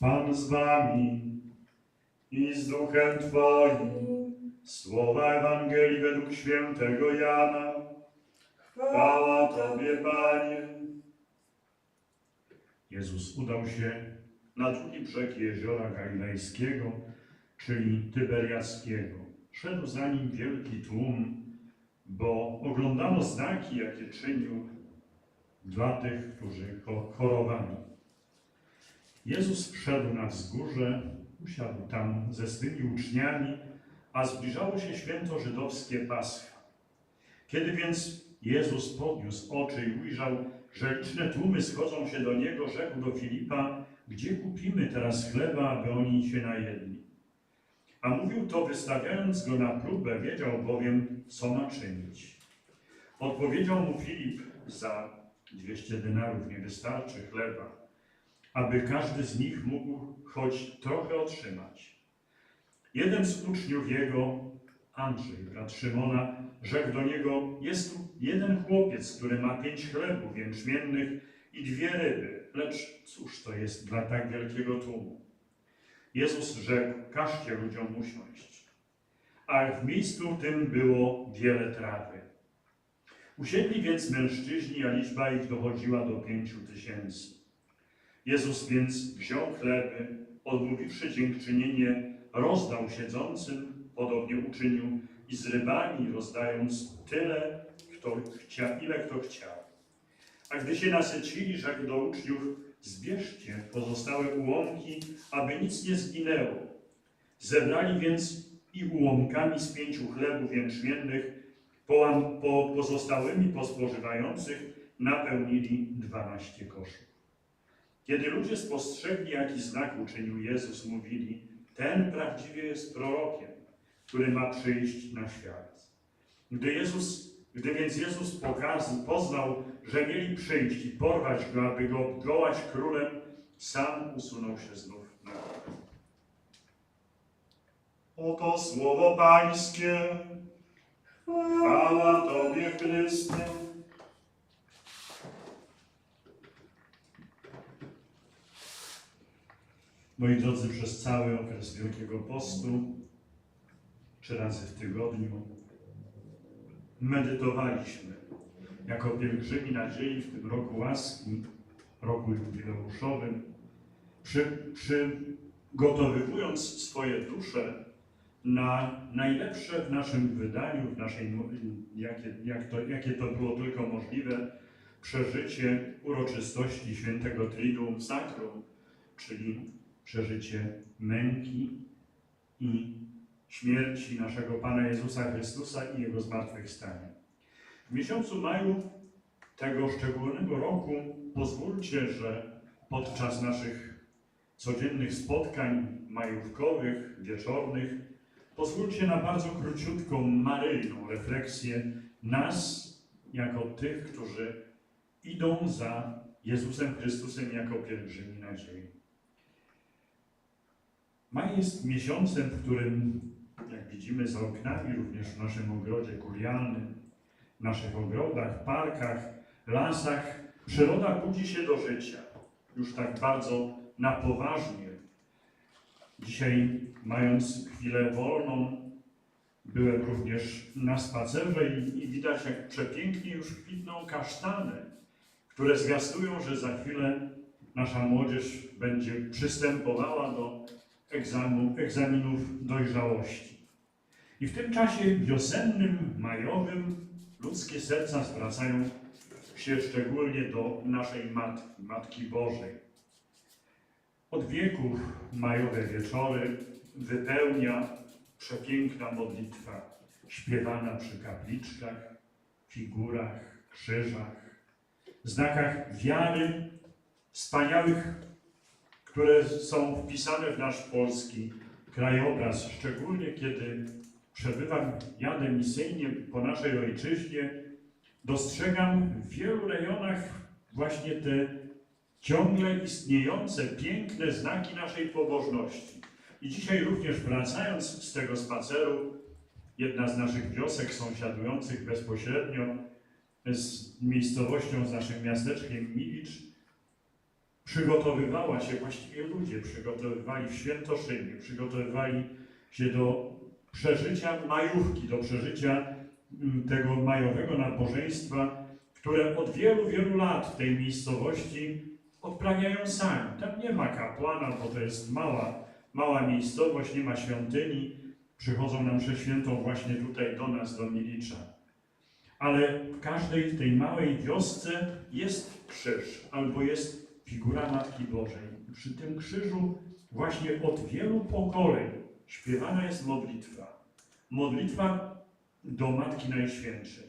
Pan z wami i z duchem Twoim. Słowa Ewangelii według świętego Jana. Chwała Tobie, Panie. Jezus udał się na drugi brzeg jeziora Galilejskiego, czyli Tyberiackiego. Szedł za nim wielki tłum, bo oglądano znaki, jakie czynił dla tych, którzy cho- chorowali. Jezus wszedł na wzgórze, usiadł tam ze swymi uczniami, a zbliżało się święto żydowskie Pascha. Kiedy więc Jezus podniósł oczy i ujrzał, że liczne tłumy schodzą się do Niego, rzekł do Filipa, gdzie kupimy teraz chleba, aby oni się najedli. A mówił to wystawiając go na próbę, wiedział bowiem, co ma czynić. Odpowiedział mu Filip, za 200 denarów nie wystarczy chleba, aby każdy z nich mógł choć trochę otrzymać. Jeden z uczniów jego, Andrzej, brat Szymona, rzekł do niego, jest tu jeden chłopiec, który ma pięć chlebów jęczmiennych i dwie ryby, lecz cóż to jest dla tak wielkiego tłumu? Jezus rzekł, każcie ludziom usiąść. A w miejscu tym było wiele trawy. Usiedli więc mężczyźni, a liczba ich dochodziła do pięciu tysięcy. Jezus więc wziął chleby, odmówiwszy dziękczynienie, rozdał siedzącym, podobnie uczynił i z rybami rozdając tyle, kto chcia, ile kto chciał. A gdy się nasycili, rzekł do uczniów, zbierzcie pozostałe ułomki, aby nic nie zginęło. Zebrali więc i ułomkami z pięciu chlebów jęczmiennych, po, po pozostałymi pospożywających napełnili dwanaście koszów. Kiedy ludzie spostrzegli, jaki znak uczynił Jezus, mówili, ten prawdziwie jest prorokiem, który ma przyjść na świat. Gdy, Jezus, gdy więc Jezus pokazał, poznał, że mieli przyjść i porwać go, aby go obgołać królem, sam usunął się znów na górę. Oto słowo Pańskie. Chwała Tobie, Chryste. Moi drodzy, przez cały okres Wielkiego Postu, trzy razy w tygodniu, medytowaliśmy jako pielgrzymi nadziei w tym roku łaski, roku jubileuszowym, przy, przygotowywując swoje dusze na najlepsze w naszym wydaniu, w naszej, jakie, jak to, jakie to było tylko możliwe, przeżycie uroczystości świętego Triduum Sacrum, czyli przeżycie męki i śmierci naszego Pana Jezusa Chrystusa i Jego zmartwychwstania. W miesiącu maju tego szczególnego roku pozwólcie, że podczas naszych codziennych spotkań majówkowych, wieczornych, pozwólcie na bardzo króciutką, maryjną refleksję nas jako tych, którzy idą za Jezusem Chrystusem jako pielgrzymi nadziei. Maj jest miesiącem, w którym, jak widzimy za oknami, również w naszym ogrodzie kurialnym, w naszych ogrodach, parkach, lasach, przyroda budzi się do życia. Już tak bardzo na poważnie. Dzisiaj, mając chwilę wolną, byłem również na spacerze i, i widać, jak przepięknie już kwitną kasztany, które zwiastują, że za chwilę nasza młodzież będzie przystępowała do egzaminu, egzaminów dojrzałości. I w tym czasie wiosennym, majowym ludzkie serca zwracają się szczególnie do naszej Matki, Matki Bożej. Od wieków majowe wieczory wypełnia przepiękna modlitwa śpiewana przy kapliczkach, figurach, krzyżach, znakach wiary, wspaniałych które są wpisane w nasz polski krajobraz, szczególnie kiedy przebywam, jadę misyjnie po naszej ojczyźnie, dostrzegam w wielu rejonach właśnie te ciągle istniejące piękne znaki naszej pobożności. I dzisiaj również wracając z tego spaceru, jedna z naszych wiosek sąsiadujących bezpośrednio z miejscowością, z naszym miasteczkiem Milicz, przygotowywała się, właściwie ludzie przygotowywali w świętoszynie, przygotowywali się do przeżycia majówki, do przeżycia mm, tego majowego nabożeństwa, które od wielu, wielu lat w tej miejscowości odprawiają sami. Tam nie ma kapłana, bo to jest mała, mała miejscowość, nie ma świątyni. Przychodzą na mszę świętą właśnie tutaj do nas, do Milicza. Ale w każdej tej małej wiosce jest krzyż, albo jest figura Matki Bożej. Przy tym krzyżu właśnie od wielu pokoleń śpiewana jest modlitwa. Modlitwa do Matki Najświętszej.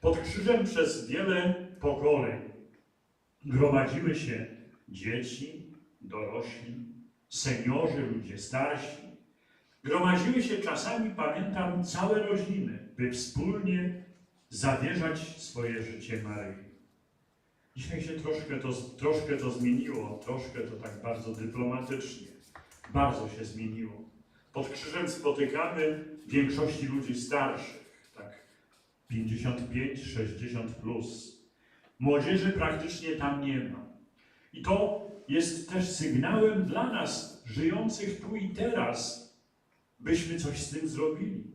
Pod krzyżem przez wiele pokoleń gromadziły się dzieci, dorośli, seniorzy, ludzie starsi. Gromadziły się czasami, pamiętam, całe rodziny, by wspólnie zawierzać swoje życie Maryi. Dzisiaj się troszkę to, troszkę to zmieniło, troszkę to tak bardzo dyplomatycznie. Bardzo się zmieniło. Pod krzyżem spotykamy większości ludzi starszych, tak 55-60 plus. Młodzieży praktycznie tam nie ma. I to jest też sygnałem dla nas, żyjących tu i teraz, byśmy coś z tym zrobili.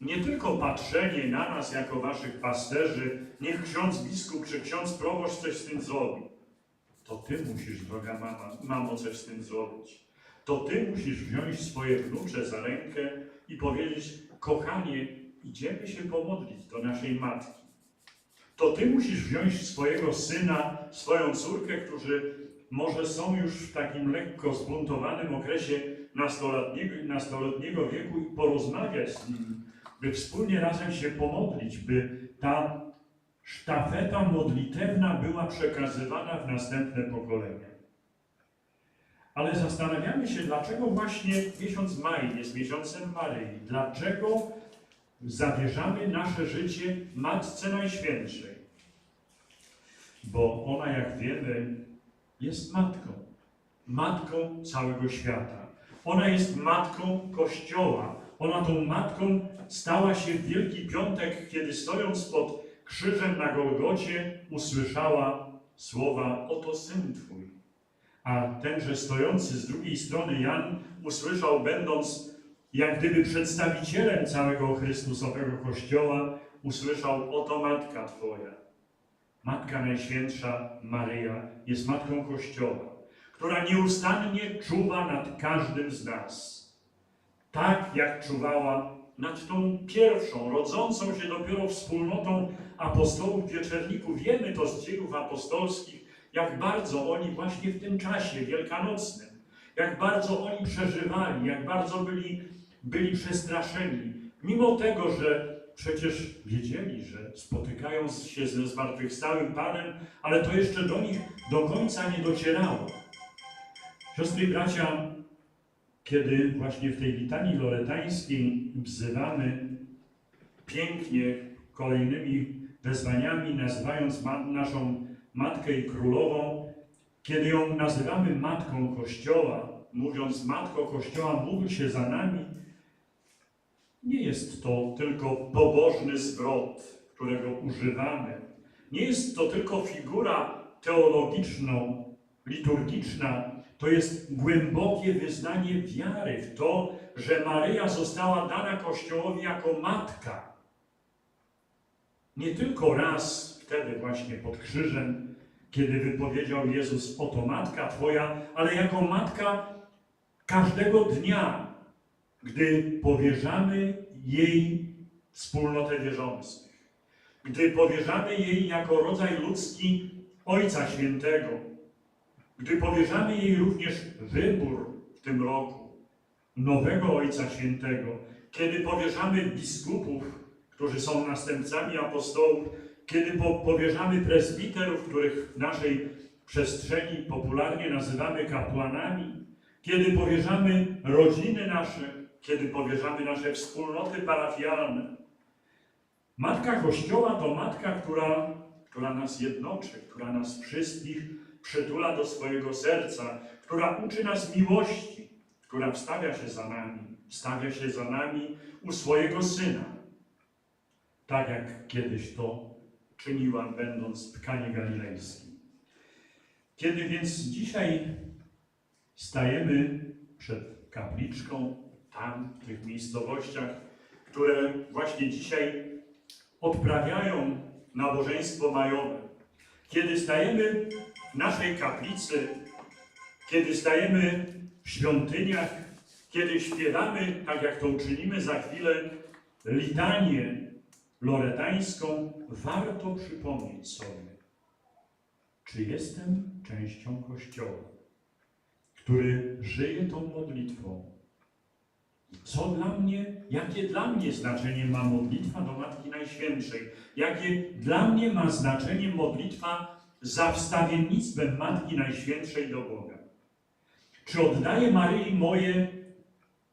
Nie tylko patrzenie na nas jako waszych pasterzy, niech ksiądz biskup czy ksiądz proboszcz coś z tym zrobi. To ty musisz, droga mama, mamo, coś z tym zrobić. To ty musisz wziąć swoje wnucze za rękę i powiedzieć, kochanie, idziemy się pomodlić do naszej matki. To ty musisz wziąć swojego syna, swoją córkę, którzy może są już w takim lekko zbuntowanym okresie nastoletniego, nastoletniego wieku i porozmawiać z nim, by wspólnie razem się pomodlić, by ta sztafeta modlitewna była przekazywana w następne pokolenia. Ale zastanawiamy się, dlaczego właśnie miesiąc maj jest miesiącem Maryi. Dlaczego zawierzamy nasze życie Matce Najświętszej? Bo ona, jak wiemy, jest matką. Matką całego świata. Ona jest matką Kościoła. Ona tą matką stała się w Wielki Piątek, kiedy stojąc pod krzyżem na Golgocie usłyszała słowa Oto Syn Twój. A tenże stojący z drugiej strony Jan usłyszał, będąc jak gdyby przedstawicielem całego Chrystusowego Kościoła, usłyszał Oto Matka Twoja. Matka Najświętsza Maryja jest Matką Kościoła, która nieustannie czuwa nad każdym z nas. Tak jak czuwała nad tą pierwszą, rodzącą się dopiero wspólnotą apostołów wieczerników. Wiemy to z dziejów apostolskich, jak bardzo oni właśnie w tym czasie wielkanocnym, jak bardzo oni przeżywali, jak bardzo byli, byli przestraszeni. Mimo tego, że przecież wiedzieli, że spotykają się ze zmartwychwstałym Panem, ale to jeszcze do nich do końca nie docierało. Siostry i bracia, kiedy właśnie w tej litanii loretańskiej wzywamy pięknie kolejnymi wezwaniami, nazywając naszą Matkę i Królową, kiedy ją nazywamy Matką Kościoła, mówiąc Matko Kościoła, módl się za nami, nie jest to tylko pobożny zwrot, którego używamy. Nie jest to tylko figura teologiczno-liturgiczna, to jest głębokie wyznanie wiary w to, że Maryja została dana Kościołowi jako matka. Nie tylko raz, wtedy właśnie pod krzyżem, kiedy wypowiedział Jezus, oto matka Twoja, ale jako matka każdego dnia, gdy powierzamy jej wspólnotę wierzących, gdy powierzamy jej jako rodzaj ludzki Ojca Świętego, gdy powierzamy jej również wybór w tym roku nowego Ojca Świętego, kiedy powierzamy biskupów, którzy są następcami apostołów, kiedy po, powierzamy prezbiterów, których w naszej przestrzeni popularnie nazywamy kapłanami, kiedy powierzamy rodziny nasze, kiedy powierzamy nasze wspólnoty parafialne. Matka Kościoła to matka, która, która nas jednoczy, która nas wszystkich przytula do swojego serca, która uczy nas miłości, która wstawia się za nami, stawia się za nami u swojego Syna. Tak jak kiedyś to czyniła, będąc w Kanie Galilejskiej. Kiedy więc dzisiaj stajemy przed kapliczką, tam, w tych miejscowościach, które właśnie dzisiaj odprawiają nabożeństwo majowe, kiedy stajemy naszej kaplicy, kiedy stajemy w świątyniach, kiedy śpiewamy, tak jak to uczynimy za chwilę, litanię loretańską, warto przypomnieć sobie, czy jestem częścią Kościoła, który żyje tą modlitwą. Co dla mnie, jakie dla mnie znaczenie ma modlitwa do Matki Najświętszej? Jakie dla mnie ma znaczenie modlitwa za wstawiennictwem Matki Najświętszej do Boga? Czy oddaję Maryi moje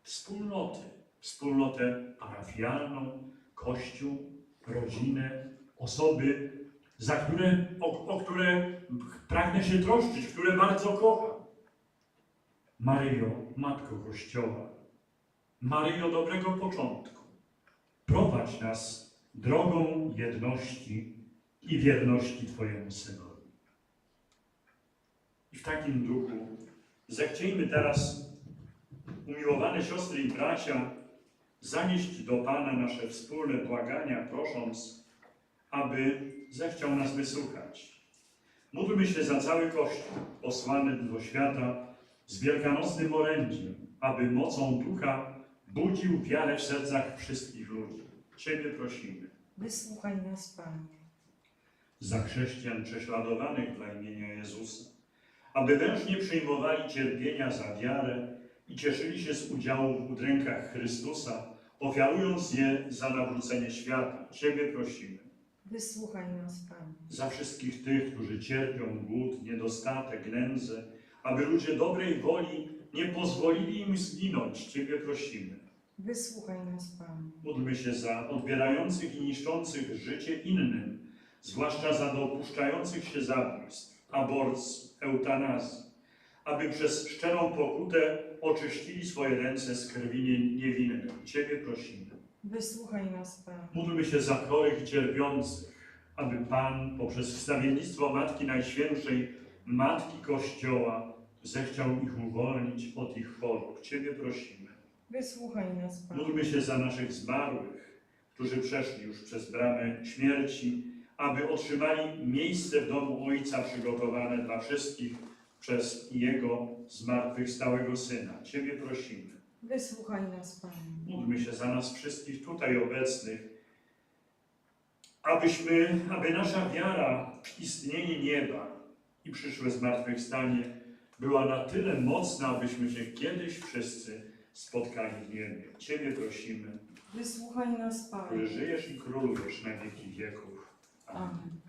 wspólnoty? Wspólnotę parafialną, Kościół, rodzinę, osoby, za które, o, o które pragnę się troszczyć, które bardzo kocham. Maryjo, Matko Kościoła, Maryjo dobrego początku, prowadź nas drogą jedności i wierności Twojemu Synowi. I w takim duchu zechciejmy teraz, umiłowane siostry i bracia, zanieść do Pana nasze wspólne błagania, prosząc, aby zechciał nas wysłuchać. Módlmy się za cały Kościół posłany do świata z wielkanocnym orędziem, aby mocą Ducha budził wiarę w sercach wszystkich ludzi. Ciebie prosimy. Wysłuchaj nas, Panie. Za chrześcijan prześladowanych dla imienia Jezusa, aby mężnie przyjmowali cierpienia za wiarę i cieszyli się z udziału w udrękach Chrystusa, ofiarując je za nawrócenie świata. Ciebie prosimy. Wysłuchaj nas, Panie. za wszystkich tych, którzy cierpią głód, niedostatek, nędzę, aby ludzie dobrej woli nie pozwolili im zginąć. Ciebie prosimy. Wysłuchaj nas, Panie. Módlmy się za odbierających i niszczących życie innym, zwłaszcza za dopuszczających się zabójstw, aborcji, eutanazji, aby przez szczerą pokutę oczyścili swoje ręce z krwi nie- niewinnych. Ciebie prosimy. Wysłuchaj nas, Panie. Módlmy się za chorych i cierpiących, aby Pan poprzez wstawiennictwo Matki Najświętszej, Matki Kościoła, zechciał ich uwolnić od ich chorób. Ciebie prosimy. Wysłuchaj nas, Panie. Módlmy się za naszych zmarłych, którzy przeszli już przez bramę śmierci, aby otrzymali miejsce w domu Ojca przygotowane dla wszystkich przez Jego zmartwychwstałego Syna. Ciebie prosimy. Wysłuchaj nas, Panie. Módlmy się za nas wszystkich tutaj obecnych, abyśmy, aby nasza wiara w istnienie nieba i przyszłe zmartwychwstanie była na tyle mocna, abyśmy się kiedyś wszyscy spotkali w niebie. Ciebie prosimy, Wysłuchaj nas, który Panie. żyjesz i królujesz na wieki wieków. 嗯。